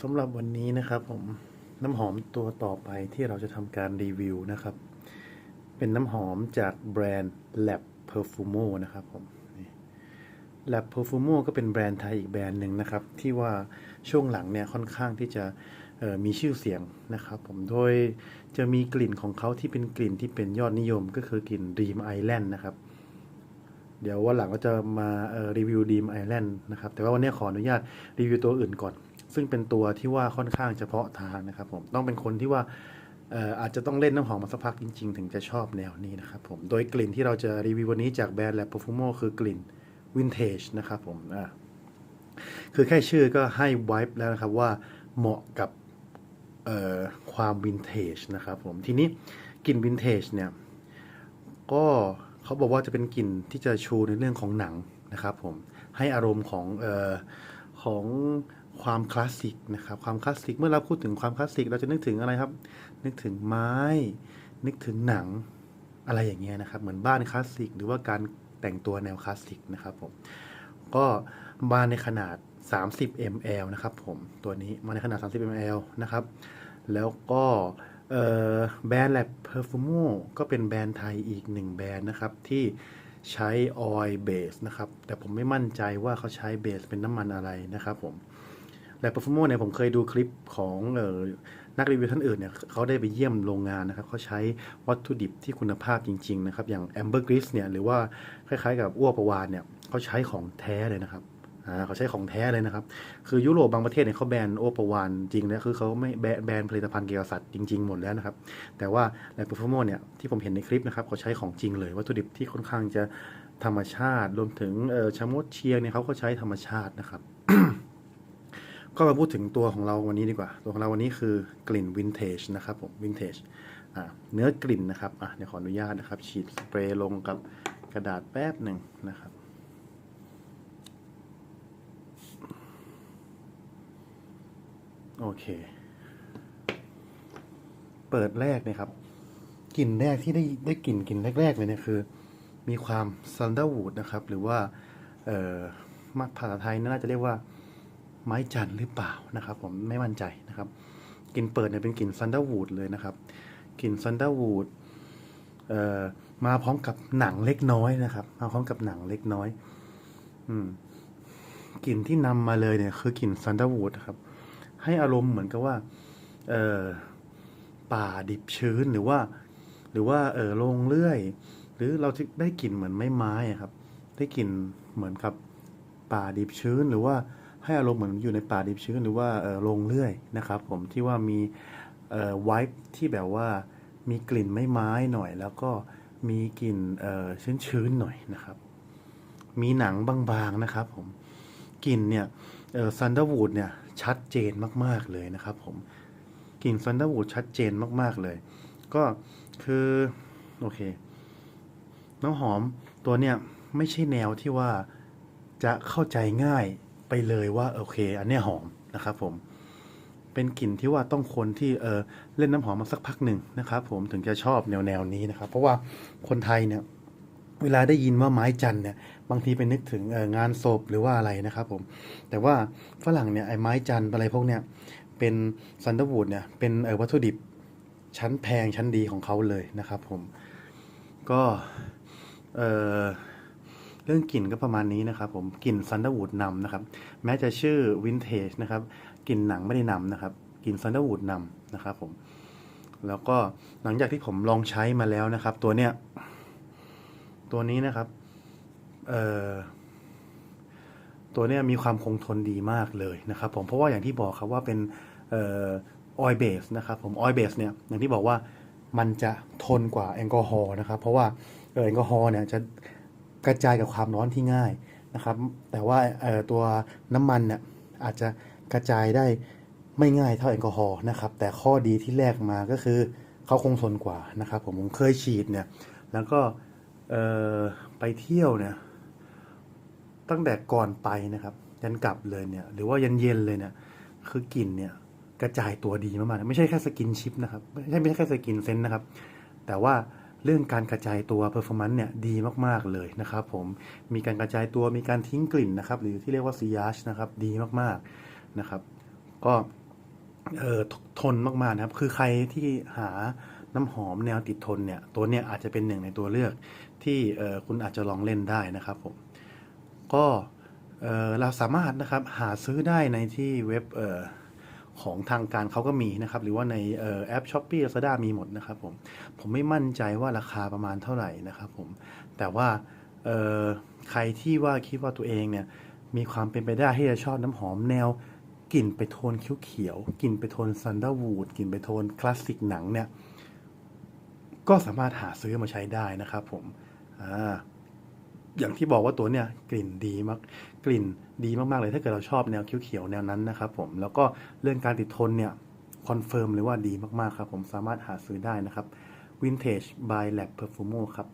สำหรับวันนี้นะครับผมน้ำหอมตัวต่อไปที่เราจะทำการรีวิวนะครับ เป็นน้ำหอมจากแบรนด์ Lab Perfumo นะครับผม Lab Perfumo ก็เป็นแบรนด์ไทยอีกแบรนด์หนึ่งนะครับ ที่ว่าช่วงหลังเนี่ยค่อนข้างที่จะมีชื่อเสียงนะครับผม โดยจะมีกลิ่นของเขาที่เป็นกลิ่นที่เป็นยอดนิยมก็คือกลิ่น Dream Island นะครับ เดี๋ยววันหลังก็จะมารีวิวดีมไอแลนด์นะครับ แต่ว่าวันนี้ขออนุญาตรีวิวตัวอื่นก่อน ซึ่งเป็นตัวที่ว่าค่อนข้างเฉพาะทางนะครับผมต้องเป็นคนที่ว่าอาจจะต้องเล่นน้ำหอมมาสักพักจริง ๆ ถึงจะชอบแนวนี้นะครับผมโดยกลิ่นที่เราจะรีวิววันนี้จากแบรนด์ Lab Perfumo คือกลิ่นวินเทจนะครับผมอ่าคือแค่ชื่อก็ให้ไวป์แล้วนะครับว่าเหมาะกับความวินเทจนะครับผมทีนี้กลิ่นวินเทจเนี่ยก็เขาบอกว่าจะเป็นกลิ่นที่จะชูในเรื่องของหนังนะครับผมให้อารมณ์ของออของ ความคลาสสิกนะครับความคลาสสิกเมื่อเราพูดถึงความคลาสสิกเราจะนึกถึงอะไรครับ นึกถึงไม้ นึกถึงหนังอะไรอย่างเงี้ยนะครับ เหมือนบ้านคลาสสิกหรือว่าการแต่งตัวแนวคลาสสิกนะครับผมก็มาในขนาด 30 ml นะครับผมตัวนี้มาในขนาด 30 ml นะครับ แล้วก็แบรนด์ Lab Perfumo ก็เป็นแบรนด์ไทยอีกหนึ่งแบรนด์นะครับที่ใช้ออยล์เบสนะครับ แต่ผมไม่มั่นใจว่าเขาใช้เบสเป็นน้ำมันอะไรนะครับผม Lab Perfumo เนี่ยผมเคยดูคลิปของเออนักรีวิวท่านอื่นเนี่ยเขาได้ไปเยี่ยมโรงงานนะครับเขาใช้วัตถุดิบที่คุณภาพจริง ๆ นะครับ อย่าง Amber Gris เนี่ยหรือว่าคล้ายๆกับอ้วกประวานเนี่ยเขาใช้ของแท้เลยนะครับอ่าเขาใช้ของแท้เลยนะครับ คือยุโรปบางประเทศเนี่ยเขาแบนโอปวานจริงนะคือเขาไม่แบนแบนผลิตภัณฑ์เกี่ยวกับสัตว์จริง ๆ หมดแล้วนะครับ แต่ว่าในเปอร์ฟอร์โมเนี่ยที่ผมเห็นในคลิปนะครับเขาใช้ของจริงเลยวัตถุดิบที่ค่อนข้างจะธรรมชาติ รวมถึงชะมดเชียงเนี่ยเขาก็ใช้ธรรมชาตินะครับ ก็มาพูดถึงตัวของเราวันนี้ดีกว่า ตัวของเราวันนี้คือกลิ่นวินเทจนะครับผมวินเทจเนื้อกลิ่นนะครับเดี๋ยวขออนุญาตนะครับ ฉีดสเปรย์ลงกับกระดาษแป๊บหนึ่งนะครับโอเค เปิดแรกนี่ยครับกลิ่นแรกที่ได้ได้กลิ่นกลิ่นแรก ๆ เลยเนี่ยคือ มีความซันเดอร์วูดนะครับ หรือว่าเอ่อมาภาษาไทยน่าจะเรียกว่า ไม้จันทร์หรือเปล่านะครับ ผมไม่มั่นใจนะครับกลิ่นเปิดเนี่ยเป็นกลิ่นซันเดอร์วูดเลยนะครับกลิ่นซันเดอร์วูดมาพร้อมกับหนังเล็กน้อยนะครับ มาพร้อมกับหนังเล็กน้อย อืมกลิ่นที่นำมาเลยเนี่ยคือกลิ่นซันเดอร์วูดครับ ให้อารมณ์เหมือนกับว่า เออป่าดิบชื้นหรือว่า หรือว่าเออโรงเลื่อย หรือเราจะได้กลิ่นเหมือนไม้ไม้ครับ ได้กลิ่นเหมือนกับป่าดิบชื้นหรือว่า ให้อารมณ์เหมือนอยู่ในป่าดิบชื้นหรือว่าเออโรงเลื่อยนะครับผมที่ว่ามีไวท์ที่แบบว่ามีกลิ่นไม้ไม้หน่อย แล้วก็มีกลิ่นชื้นๆหน่อยนะครับ มีหนังบางๆนะครับผมกลิ่นเนี่ยซันเดอร์วูดเนี่ยชัดเจนมากๆเลยนะครับผมกลิ่นซันเดอร์วูดชัดเจนมากๆเลย ก็คือโอเคน้ำหอมตัวเนี่ยไม่ใช่แนวที่ว่าจะเข้าใจง่าย ไปเลยว่าโอเค อันเนี้ยหอมนะครับผมเป็นกลิ่นที่ว่าต้องคนที่เออเล่นน้ำหอมมาสักพักหนึ่งนะครับผมถึงจะชอบแนวแนวนี้นะครับ เพราะว่าคนไทยเนี่ยเวลาได้ยินว่าไม้จันเนี่ยบางทีไปนึกถึงงานศพหรือว่าอะไรนะครับผมแต่ว่าฝรั่งเนี่ยไอ้ไม้จันอะไรพวกเนี่ยเป็นซันเดอร์วูดเนี่ยเป็นวัตถุดิบชั้นแพงชั้นดีของเขาเลยนะครับผมก็เออ รื่องกลิ่นก็ประมาณนี้นะครับผมกลิ่นซันเดอร์วูดนำนะครับ แม้จะชื่อวินเทจนะครับกลิ่นหนังไม่ได้นำนะครับกลิ่นซันเดอร์วูดนำนะครับผมแล้วก็หลังจากที่ผมลองใช้มาแล้วนะครับ ตัวเนี้ยตัวนี้นะครับเอ่อตัวเนี้ยมีความคงทนดีมากเลยนะครับผมเพราะว่าอย่างที่บอกครับว่าเป็นเอ่อออยเบสนะครับผมออยเบสเนี่ยอย่างที่บอกว่ามันจะทนกว่าแอลกอฮอล์นะครับ เพราะว่าเอ่อแอลกอฮอล์เนี่ยจะ กระจายกับความร้อนที่ง่ายนะครับ แต่ว่าตัวน้ำมันเนี่ยอาจจะกระจายได้ไม่ง่ายเท่าแอลกอฮอล์นะครับ แต่ข้อดีที่แรกมาก็คือเขาคงทนกว่านะครับผมผมเคยฉีดเนี่ย แล้วก็ไปเที่ยวเนี่ย ตั้งแต่ก่อนไปนะครับ ยันกลับเลยเนี่ย หรือว่ายันเย็นเลยเนี่ย คือกลิ่นเนี่ยกระจายตัวดีมากๆ ไม่ใช่แค่สกินชิปนะครับ ไม่ใช่ไม่ใช่แค่สกินเซนนะครับ แต่ว่า เรื่องการกระจายตัวเพอร์ฟอร์แมนซ์เนี่ยดีมากๆเลยนะครับผมมีการกระจายตัวมีการทิ้งกลิ่นนะครับ หรือที่เรียกว่าซียาชนะครับดีมากๆนะครับ ก็เออทนมากๆนะครับ คือใครที่หาน้ำหอมแนวติดทนเนี่ย ตัวเนี้ยอาจจะเป็นหนึ่งในตัวเลือกที่เออคุณอาจจะลองเล่นได้นะครับผมก็เอ่อเราสามารถนะครับหาซื้อได้ในที่เว็บเอ่อ ของทางการเขาก็มีนะครับ หรือว่าในเอ่อแอป s h อ p e e Lazada มีหมดนะครับผม ผมไม่มั่นใจว่าราคาประมาณเท่าไหร่นะครับผม แต่ว่าใครที่ว่าคิดว่าตัวเองเนี่ยมีความเป็นไปได้ที่จะชอบน้ำหอมแนวกลิ่นไปโทนเขียวๆกลิ่นไปโทนซันด e r วูดกลิ่นไปโทนคลาสสิกหนังเนี่ย ก็สามารถหาซื้อมาใช้ได้นะครับผม อ่า อย่างที่บอกว่าตัวเนี่ยกลิ่นดีมากกลิ่นดีมากๆเลยถ้าเกิดเราชอบแนวเขียวๆแนวนั้นนะครับผมแล้วก็เรื่องการติดทนเนี่ยคอนเฟิร์มเลยว่าดีมากๆครับผมสามารถหาซื้อได้นะครับ Vintage by Lab Perfumo ครับ